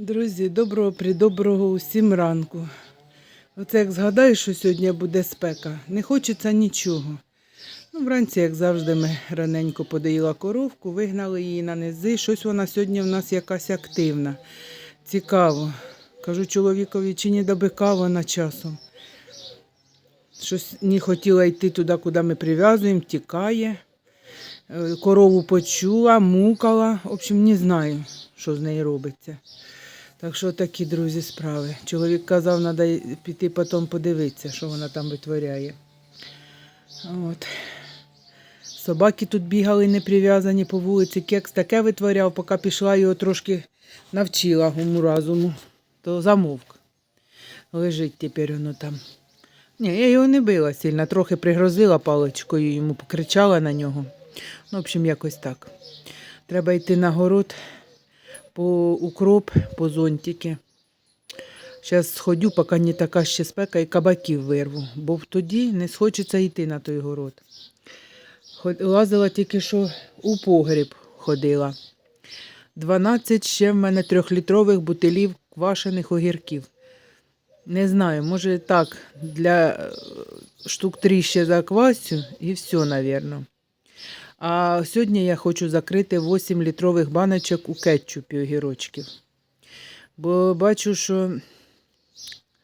Друзі, доброго придоброго усім ранку. Оце як згадаю, що сьогодні буде спека, не хочеться нічого. Ну, вранці, як завжди, ми раненько подоїла коровку, вигнали її на низи. Щось вона сьогодні в нас якась активна. Цікаво. Кажу чоловікові, чи не до бика вона часом. Щось не хотіла йти туди, куди ми прив'язуємо, тікає. Е, Корову почула, мукала. В общем, не знаю, що з нею робиться. Так що такі, друзі, справи. Чоловік казав, треба піти потім подивитися, що вона там витворяє. От. Собаки тут бігали не прив'язані по вулиці. Кекс таке витворяв, поки пішла його трошки навчила уму разуму, то замовк. Лежить тепер воно там. Ні, я його не била сильно, трохи пригрозила паличкою, йому покричала на нього. Ну, в общем, якось так. Треба йти на город по укроп, по зонтики. Зараз сходю, поки не така ще спека, і кабаків вирву, бо тоді не схочеться йти на той город. Лазила тільки що у погріб ходила. 12 ще в мене трьохлітрових бутилів квашених огірків. Не знаю, може так, для е, штук три ще заквасю і все, напевно. А сьогодні я хочу закрити 8 літрових баночок у кетчупі огірочків. Бо бачу, що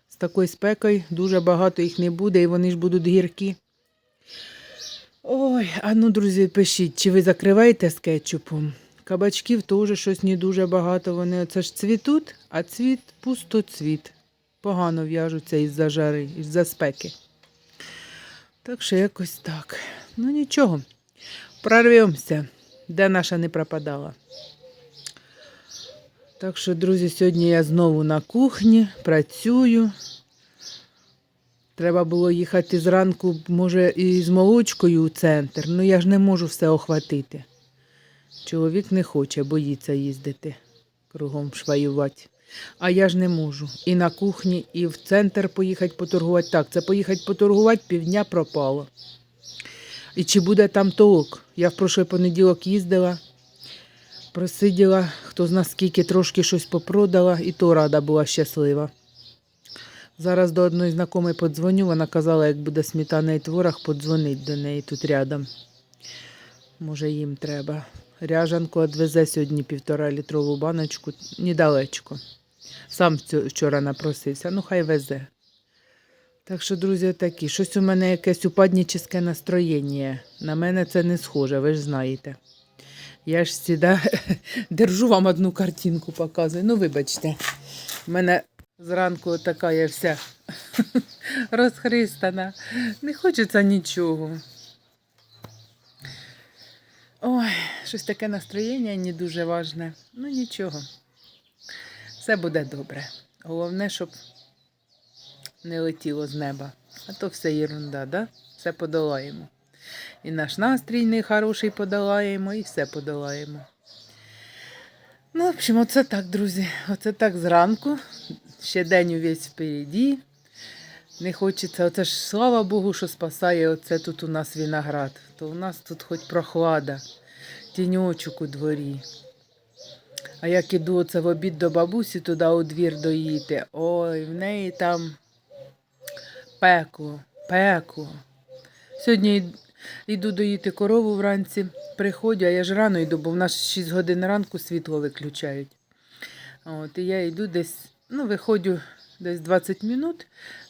з такою спекою дуже багато їх не буде, і вони ж будуть гіркі. Ой, а ну, друзі, пишіть, чи ви закриваєте з кетчупом? Кабачків теж щось не дуже багато. Вони оце ж цвітуть, а цвіт пустоцвіт. Погано в'яжуться із-за жари, із-за спеки. Так що якось так. Ну нічого. Прорвемося, де наша не пропадала. Так що, друзі, сьогодні я знову на кухні, працюю. Треба було їхати зранку, може, і з молочкою у центр. Ну я ж не можу все охватити. Чоловік не хоче, боїться їздити кругом шваювати. А я ж не можу. І на кухні, і в центр поїхати поторгувати. Так, це поїхати поторгувати півдня пропало. І чи буде там толок? Я в прошлий понеділок їздила, просиділа, хто зна скільки трошки щось попродала, і то рада була щаслива. Зараз до одної знайомої подзвоню, вона казала, як буде сметана і творог, подзвонить до неї тут рядом. Може, їм треба. Ряжанку відвезе сьогодні півтора літрову баночку недалечко. Сам вчора напросився, ну хай везе. Так що, друзі, такі. Щось у мене якесь упаднічне настроєння. На мене це не схоже, ви ж знаєте. Я ж сюди держу вам одну картинку, показую. Ну, вибачте, в мене зранку така я вся розхристана. Не хочеться нічого. Ой, щось таке настроєння не дуже важне. Ну нічого. Все буде добре. Головне, щоб не летіло з неба. А то все єрунда, да? Все подолаємо. І наш настрій нехороший подолаємо, і все подолаємо. Ну, в общем, оце так, друзі. Оце так зранку. Ще день увесь впереді. Не хочеться, оце ж слава Богу, що спасає оце тут у нас виноград. То у нас тут хоч прохлада, тіньочок у дворі. А як іду оце в обід до бабусі туди у двір доїти, ой, в неї там пекло, пекло. Сьогодні йду доїти корову вранці, приходжу, а я ж рано йду, бо в нас 6 годин ранку світло виключають. От, і я йду десь, ну, виходжу десь 20 минут,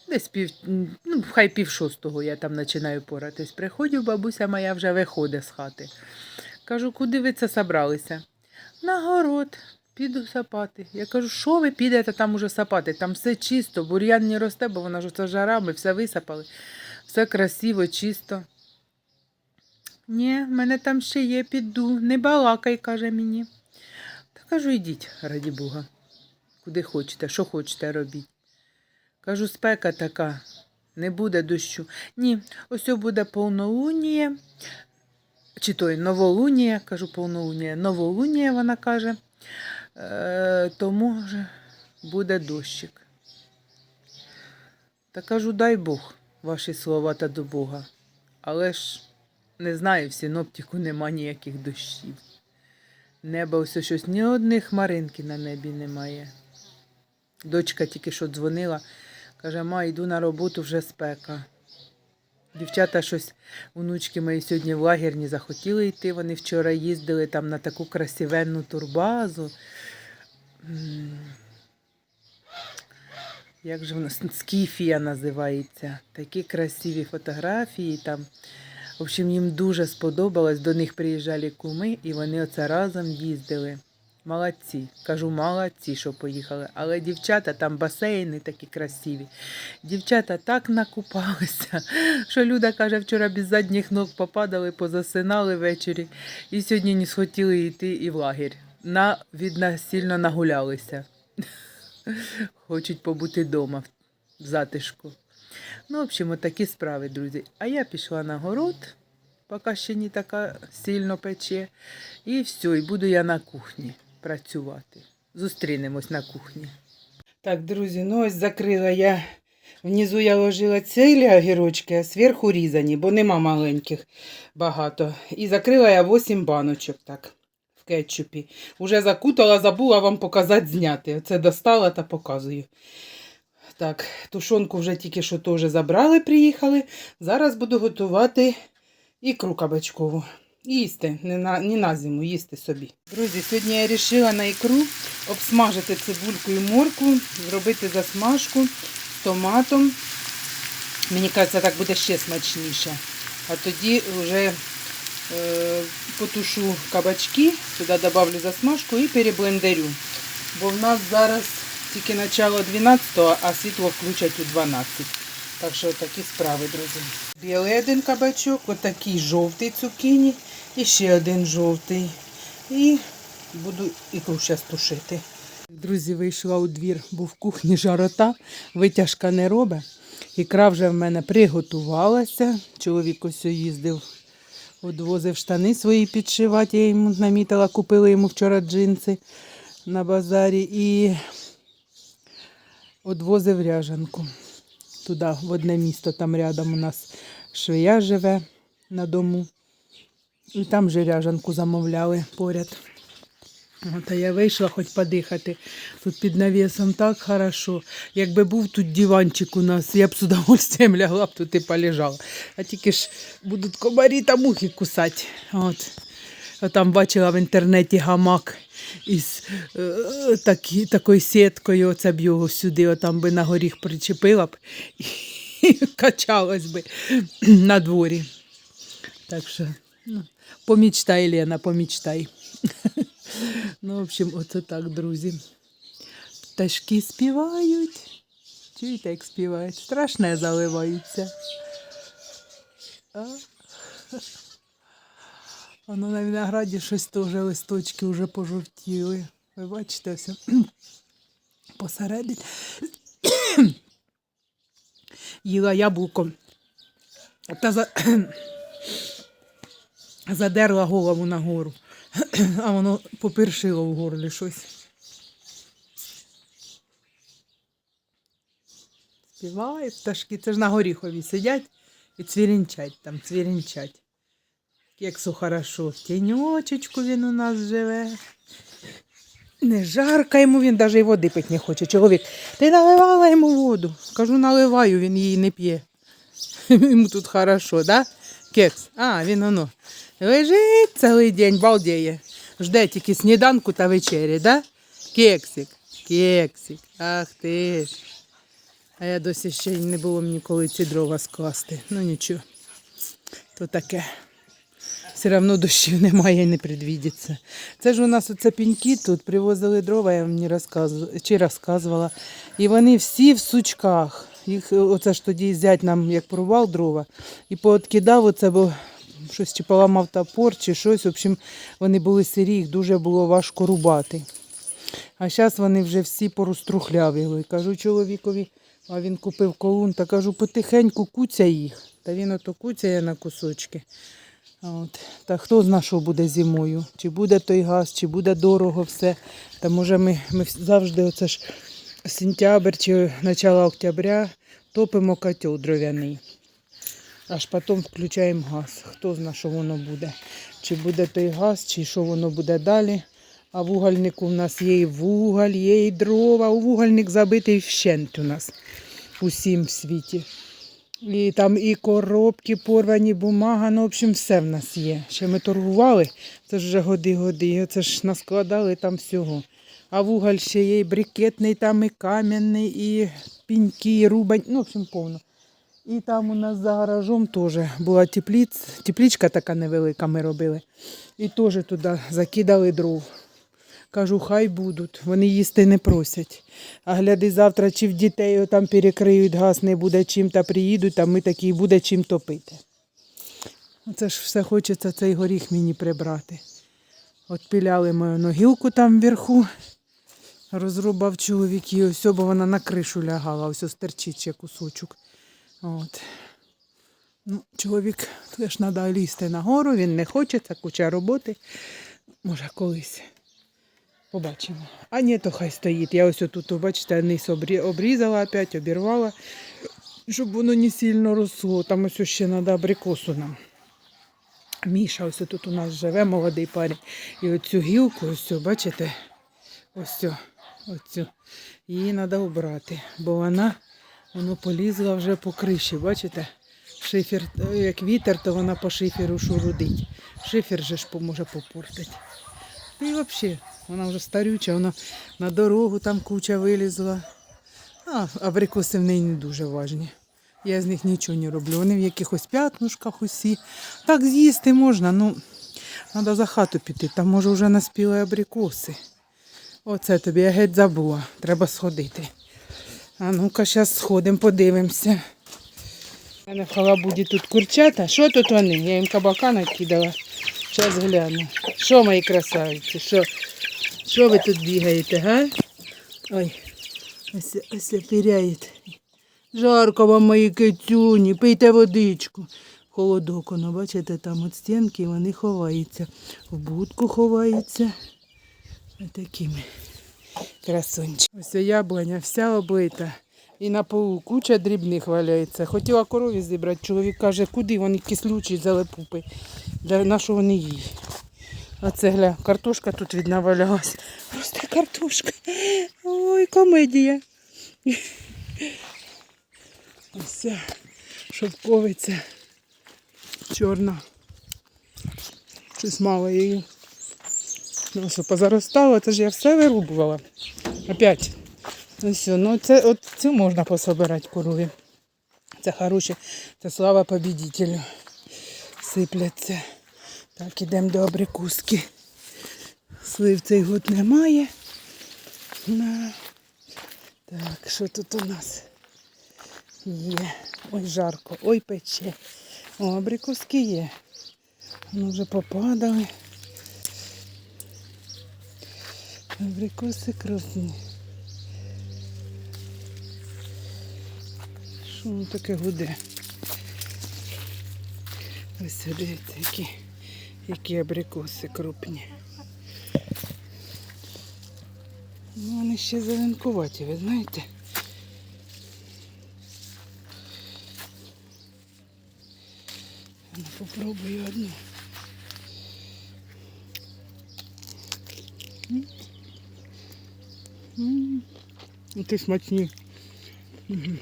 десь пів, ну, хай пів шостого я там починаю поратись. Приходжу, бабуся моя вже виходить з хати. Кажу, куди ви це собралися? На город. Піду сапати. Я кажу, що ви підете там уже сапати? Там все чисто, бур'ян не росте, бо вона ж оце жара, ми все висапали. Все красиво, чисто. Ні, в мене там ще є, піду. Не балакай, каже мені. Та кажу, йдіть, раді Бога. Куди хочете, що хочете робіть. Кажу, спека така, не буде дощу. Ні, ось буде повнолунія. Чи той новолунія, кажу повнолунія, новолунія, вона каже. Е, то може буде дощик. Та кажу, дай Бог ваші слова та до Бога. Але ж не знаю, в синоптику нема ніяких дощів. Небо все щось, ні одної хмаринки на небі немає. Дочка тільки що дзвонила, каже, ма, йду на роботу вже спека. Дівчата щось, внучки мої сьогодні в лагерь не захотіли йти. Вони вчора їздили там на таку красивенну турбазу. Як же вона? Скіфія називається. Такі красиві фотографії там. В общем, їм дуже сподобалось. До них приїжджали куми, і вони оце разом їздили. Молодці. Кажу, молодці, що поїхали. Але дівчата, там басейни такі красиві. Дівчата так накупалися, що Люда каже, вчора без задніх ног попадали, позасинали ввечері. І сьогодні не схотіли йти і в лагерь. На, видно, сильно нагулялися. Хочуть побути вдома в затишку. Ну, в общем, такі справи, друзі. А я пішла на город, поки ще не така сильно пече. І все, і буду я на кухні працювати. Зустрінемось на кухні. Так, друзі, ну ось закрила я. Внизу я ложила цілі огірочки, а зверху різані, бо нема маленьких багато. І закрила я 8 баночок так в кетчупі. Уже закутала, забула вам показати зняти. Оце достала та показую. Так, тушонку вже тільки що теж забрали, приїхали. Зараз буду готувати ікру кабачкову. Їсти, не на, не на зиму, їсти собі. Друзі, сьогодні я вирішила на ікру обсмажити цибульку і морку, зробити засмажку з томатом. Мені кажеться, так буде ще смачніше. А тоді вже е, потушу кабачки, сюди додавлю засмажку і переблендерю. Бо в нас зараз тільки начало 12, а світло включать у 12. Так що такі справи, друзі. Білий один кабачок, отакий жовтий цукіні і ще один жовтий. І буду ікру зараз тушити. Друзі, вийшла у двір, бо в кухні жарота, витяжка не робить. Ікра вже в мене приготувалася. Чоловік ось їздив, одвозив штани свої підшивати. Я йому намітила, купила йому вчора джинси на базарі і одвозив ряжанку туди, в одне місто, там рядом у нас швея живе на дому. І там же ряжанку замовляли поряд. От, а я вийшла хоч подихати. Тут під навісом так хорошо. Якби був тут диванчик у нас, я б з удовольствием лягла б тут і полежала. А тільки ж будуть комарі та мухи кусати. От. Там бачила в інтернеті гамак із е, такі, такою сіткою. Оце б його сюди, отам би на горіх причепила б і качалась би на дворі. Так що, ну, помічтай, Лена, помічтай. Ну, в общем, оце так, друзі. Пташки співають. Чуєте, як співають? Страшне заливаються. А? Воно на винограді щось теж листочки вже пожовтіли. Ви бачите, все посередині. Їла яблуко. Та за... задерла голову нагору, а воно попершило в горлі щось. Співають пташки, це ж на горіхові сидять і цвірінчать там, цвірінчать. Кексу хорошо. В тіньочечку він у нас живе. Не жарко йому, він навіть і води пити не хоче. Чоловік, ти наливала йому воду. Кажу, наливаю, він її не п'є. Йому тут хорошо, да? Кекс. А, він оно. Лежить цілий день, балдіє. Жде тільки сніданку та вечері, да? Кексик, кексик. Ах ти ж. А я досі ще не було мені коли ці дрова скласти. Ну нічого. То таке. Все одно дощів немає і не предвідиться. Це ж у нас оце піньки тут привозили дрова, я вам розказувала, чи розказувала. І вони всі в сучках. Їх е, оце ж тоді зять нам як порвав дрова і пооткидав оце, бо щось чи поламав топор, чи щось. В общем, вони були сирі, їх дуже було важко рубати. А зараз вони вже всі порозтрухлявили. Кажу чоловікові, а він купив колун, та кажу, потихеньку куця їх. Та він ото куцяє на кусочки. От. Та хто зна, що буде зимою? Чи буде той газ, чи буде дорого все. Та може ми, ми завжди, оце ж сентябрь чи начало октября топимо котел дров'яний. Аж потім включаємо газ. Хто зна, що воно буде. Чи буде той газ, чи що воно буде далі. А в угольнику в нас є і вуголь, є і дрова. У вугольник забитий вщент у нас усім в світі. І там і коробки порвані, бумага, ну, в общем, все в нас є. Ще ми торгували, це ж вже годи-годи, це ж наскладали там всього. А вуголь ще є і брикетний, там і кам'яний, і піньки, і рубань, ну, в общем, повно. І там у нас за гаражом теж була тепліц, теплічка така невелика ми робили. І теж туди закидали дров. Кажу, хай будуть, вони їсти не просять. А гляди, завтра чи в дітей там перекриють газ, не буде чим та приїдуть, а ми такі буде чим топити. Оце ж все хочеться цей горіх мені прибрати. От піляли мою ногілку там вверху, розрубав чоловік і ось, бо вона на кришу лягала, ось ось терчить ще кусочок. От. Ну, чоловік теж треба лізти нагору, він не хоче, це куча роботи. Може, колись. Побачимо. А ні, то хай стоїть. Я ось тут, бачите, низ обрі- обрізала опять, обірвала, щоб воно не сильно росло. Там ось ще треба абрикосу нам. Міша ось тут у нас живе, молодий парень. І оцю гілку, ось, бачите, ось оцю, її треба обрати, бо вона воно полізла вже по криші, бачите? Шифер, як вітер, то вона по шиферу шурудить. Шифер же ж поможе попортити. І взагалі, вона вже старюча, вона на дорогу там куча вилізла. А абрикоси в неї не дуже важні. Я з них нічого не роблю. Вони в якихось п'ятнушках усі. Так з'їсти можна, ну треба за хату піти, там може вже наспіли абрикоси. Оце тобі я геть забула. Треба сходити. А ну-ка, зараз сходимо, подивимося. У мене в халабуді тут курчата. Що тут вони? Я їм кабака накидала. Зараз гляну. Що мої красавиці? Що, що ви тут бігаєте, га? Ой, ось, ось піряєте. Жарко вам, мої кицюні, пийте водичку. Холодок, воно, бачите, там от стінки, вони ховаються. В будку ховаються. Отакими красунчики. Ось яблуня вся облита. І на полу куча дрібних валяється. Хотіла корові зібрати. Чоловік каже, куди вони кислючі залепупи. На що вони їй? А це гля, картошка тут видно валялась. Просто картошка. Ой, комедія. Ось шовковиця. Чорна. Щось мало її. Ну що, позаростало, це ж я все вирубувала. Опять. Ну все, ну це от цю можна пособирати корові. Це хороше, це слава побідителю. Сипляться. Так, ідемо до абрикуски. Слив цей год немає. На. Так, що тут у нас є? Ой, жарко, ой, пече. О, абрикуски є. Вони вже попадали. Абрикоси крупні. Що воно таке гуде? Ось дивіться, які, які абрикоси крупні. Ну, вони ще зеленкуваті, ви знаєте. Ну, попробую одну. М. М. Ну, Ти смачні. Мгм.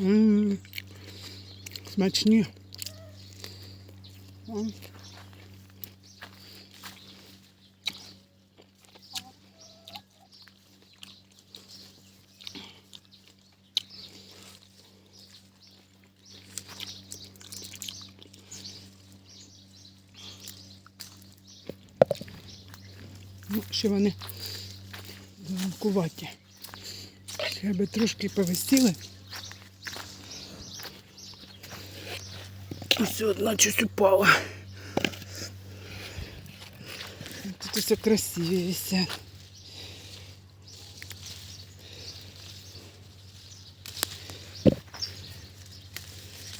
М. Смачні. М. Ну, ще вони зеленкуваті. Ще би трошки повисіли. Ось одна щось упала. Тут все красиві висять.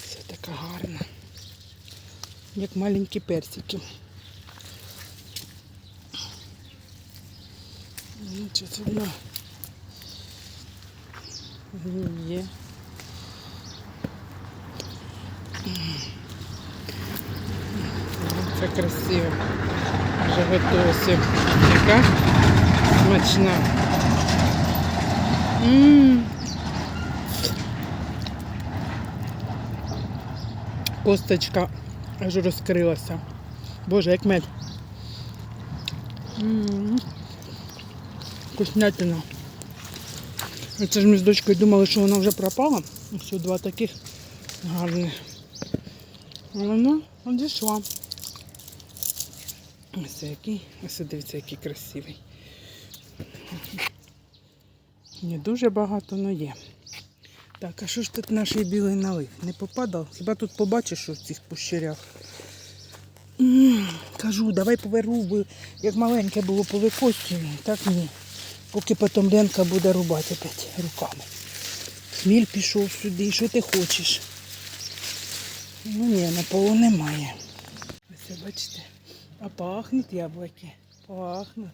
Все така гарна. Як маленькі персики. Щось одна. Є. Це красиво. Вже готова все. Яка смачна. Косточка аж розкрилася. Боже, як мед. М. Вкуснятина. Це ж ми з дочкою думали, що вона вже пропала. Ось два таких гарних. Вона одійшла. Ось який. Ось дивіться, який красивий. Не дуже багато, але є. Так, а що ж тут наш білий налив? Не попадав? Хіба тут побачиш, що цих пущерях? Кажу, давай поверну, як маленьке було по викостюмі, так ні. Поки потім Ленка буде рубати опять руками. Хміль пішов сюди, що ти хочеш? Ну ні, на полу немає. Ось бачите. А пахнуть яблуки. Пахнуть.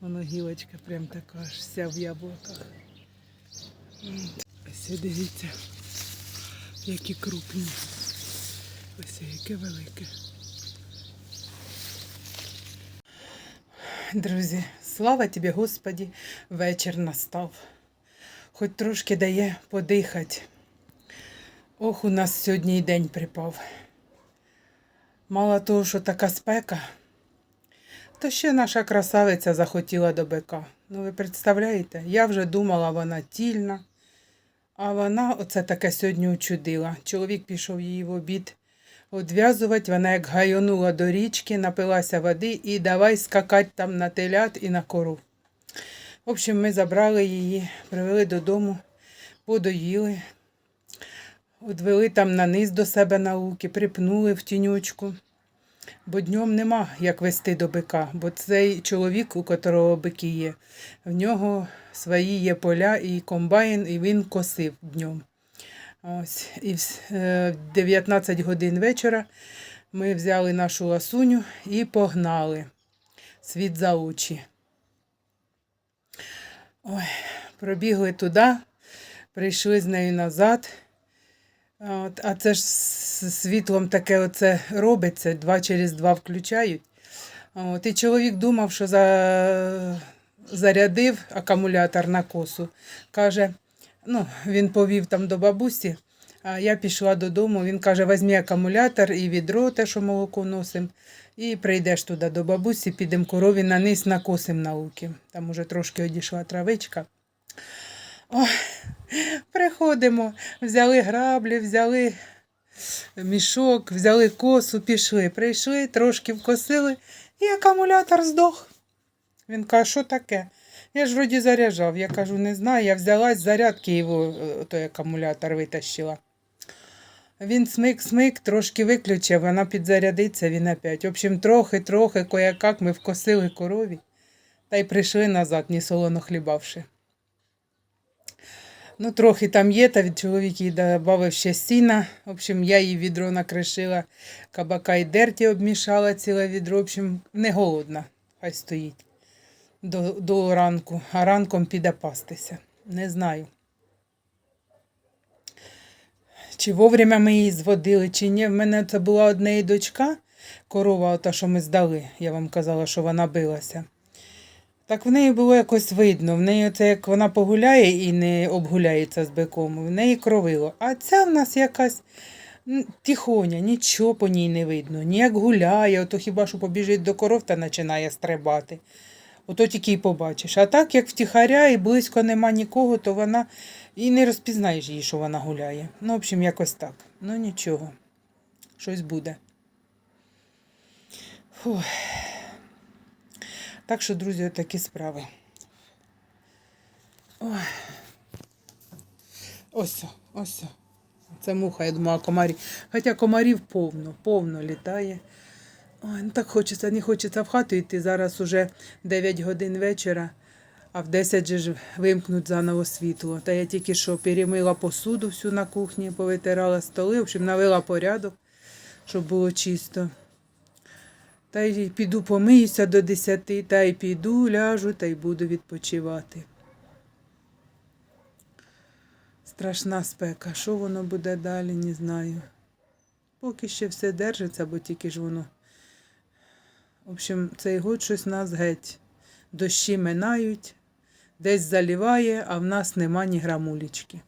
Воно гілочка прям така аж вся в яблуках. Ось дивіться, які крупні. Ось яке велике. Друзі, слава тобі, Господі, вечір настав. Хоч трошки дає подихати. Ох, у нас сьогодні день припав. Мало того, що така спека, то ще наша красавиця захотіла до бика. Ну, ви представляєте, я вже думала, вона тільна, а вона оце таке сьогодні учудила. Чоловік пішов її в обід одв'язувати, вона як гайонула до річки, напилася води і давай скакати там на телят і на коров. В общем, ми забрали її, привели додому, подоїли, Одвели там на низ до себе на луки, припнули в тінючку. Бо днем нема як вести до бика, бо цей чоловік, у котрого бики є, в нього свої є поля і комбайн, і він косив днем. Ось. І в е, в 19 годин вечора ми взяли нашу ласуню і погнали світ за очі. Ой, пробігли туди, прийшли з нею назад. От, а це ж з світлом таке оце робиться, два через два включають. От, і чоловік думав, що за... зарядив акумулятор на косу. Каже, ну, він повів там до бабусі, а я пішла додому. Він каже, візьми акумулятор і відро, те, що молоко носим, і прийдеш туди до бабусі, підемо корові на низ накосим на луки. Там уже трошки одійшла травичка. Ой, приходимо, взяли граблі, взяли мішок, взяли косу, пішли. Прийшли, трошки вкосили, і акумулятор здох. Він каже, що таке? Я ж вроді заряджав. Я кажу, не знаю, я взяла з зарядки його, е, той акумулятор витащила. Він смик-смик, трошки виключив, вона підзарядиться, він опять. В общем, трохи-трохи, кое-як ми вкосили корові та й прийшли назад, ні солоно хлібавши. Ну, трохи там є, та від чоловік їй додав ще сіна. В общем, я їй відро накришила, кабака і дерті обмішала ціле відро. В общем, не голодна, хай стоїть до, до ранку, а ранком піде пастися. Не знаю. Чи вовремя ми її зводили, чи ні. В мене це була одна її дочка, корова, ота, що ми здали. Я вам казала, що вона билася. Так в неї було якось видно. В неї це як вона погуляє і не обгуляється з биком, в неї кровило. А ця в нас якась тихоня, нічого по ній не видно. Ніяк гуляє, ото хіба що побіжить до коров та починає стрибати. Ото тільки й побачиш. А так, як втіхаря і близько нема нікого, то вона і не розпізнаєш її, що вона гуляє. Ну, в общем, якось так. Ну нічого. Щось буде. Фух. Так що, друзі, такі справи. Ой. Ось, ось. Це муха, я думала, комарі. Хоча комарів повно, повно літає. Ой, ну так хочеться, не хочеться в хату йти. Зараз уже 9 годин вечора, а в 10 же вимкнуть заново світло. Та я тільки що перемила посуду всю на кухні, повитирала столи, в общем, навела порядок, щоб було чисто. Та й піду помиюся до 10, та й піду, ляжу, та й буду відпочивати. Страшна спека. Що воно буде далі, не знаю. Поки ще все держиться, бо тільки ж воно В общем, цей год щось нас геть. Дощі минають, десь заліває, а в нас нема ні грамулечки.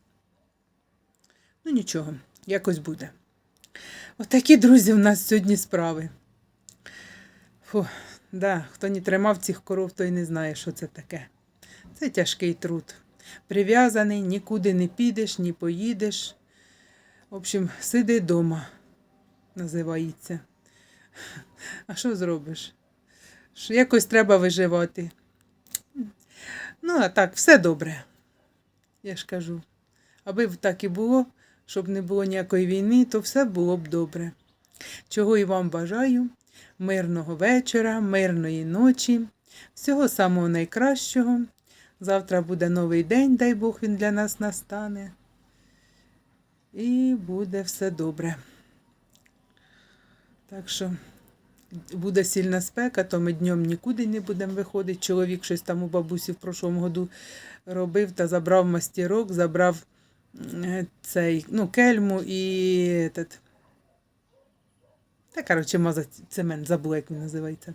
Ну нічого, якось буде. Отакі, друзі, в нас сьогодні справи. Фу, да, хто не тримав цих коров, той не знає, що це таке. Це тяжкий труд. Прив'язаний, нікуди не підеш, ні поїдеш. В общем, сиди вдома, називається. А що зробиш? Що Якось треба виживати. Ну, а так, все добре. Я ж кажу. Аби так і було, щоб не було ніякої війни, то все було б добре. Чого і вам бажаю. Мирного вечора, мирної ночі, всього самого найкращого. Завтра буде новий день, дай Бог він для нас настане. І буде все добре. Так що буде сильна спека, то ми днем нікуди не будемо виходити. Чоловік щось там у бабусі в прошлому году робив та забрав мастерок, забрав е, цей, ну, кельму і этот, та, коротше, мазать цемент, забула, як він називається.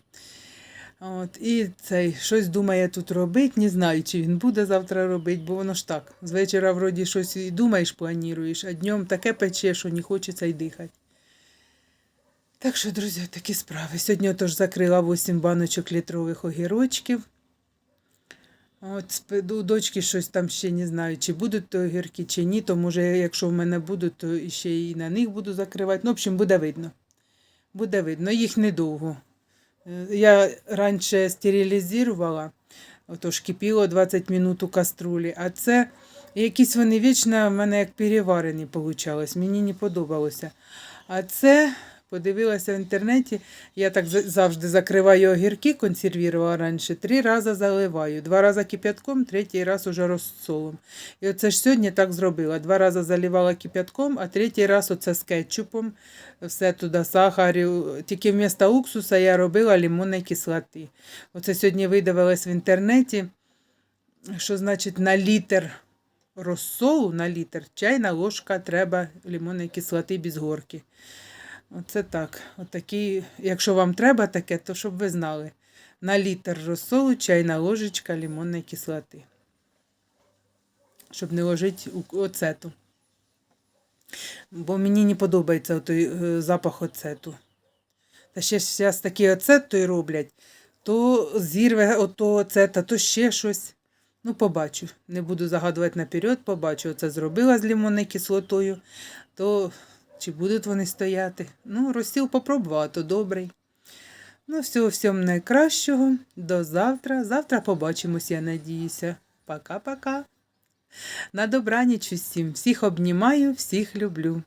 От, і цей щось думає тут робити, не знаю, чи він буде завтра робити, бо воно ж так. З вечора вроді щось і думаєш, плануєш, а днем таке пече, що не хочеться й дихати. Так що, друзі, такі справи. Сьогодні отож закрила 8 баночок літрових огірочків. От у дочки щось там ще не знаю, чи будуть то огірки, чи ні, то може, якщо в мене будуть, то ще і на них буду закривати. Ну, в общем, буде видно. Буде видно, їх недовго. Е, Я раніше стерилізувала, отож кипіло 20 минут у каструлі, а це якісь вони вічно в мене як переварені получалось, мені не подобалося. А це подивилася в інтернеті, я так завжди закриваю огірки, консервувала раніше, три рази заливаю, два рази кип'ятком, третій раз уже розсолом. І оце ж сьогодні так зробила. Два рази заливала кип'ятком, а третій раз оце з кетчупом, все туди сахарю. Тільки вмісто уксуса я робила лимонної кислоти. Оце сьогодні видавилось в інтернеті, що значить на літр розсолу, на літр чайна ложка треба лимонної кислоти без горки. Оце так. Отакі, якщо вам треба таке, то щоб ви знали. На літр розсолу чайна ложечка лимонної кислоти. Щоб не ложити оцету. Бо мені не подобається той е, запах оцету. Та ще зараз такий оцет той роблять, то зірве ото оцета, то ще щось. Ну, побачу. Не буду загадувати наперед, побачу. Оце зробила з лимонною кислотою, то чи будуть вони стояти. Ну, розсіл попробувала, то добрий. Ну, всього всього найкращого. До завтра. Завтра побачимось, я надіюся. Пока-пока. На добраніч усім. Всіх обнімаю, всіх люблю.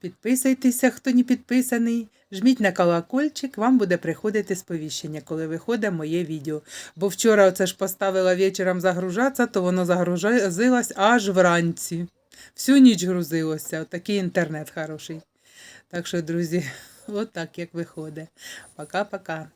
Підписуйтеся, хто не підписаний. Жміть на колокольчик, вам буде приходити сповіщення, коли виходить моє відео. Бо вчора оце ж поставила вечором загружатися, то воно загрузилось аж вранці. Всю ніч грузилося. Отакий інтернет хороший. Так що, друзі, отак як виходить. Пока-пока.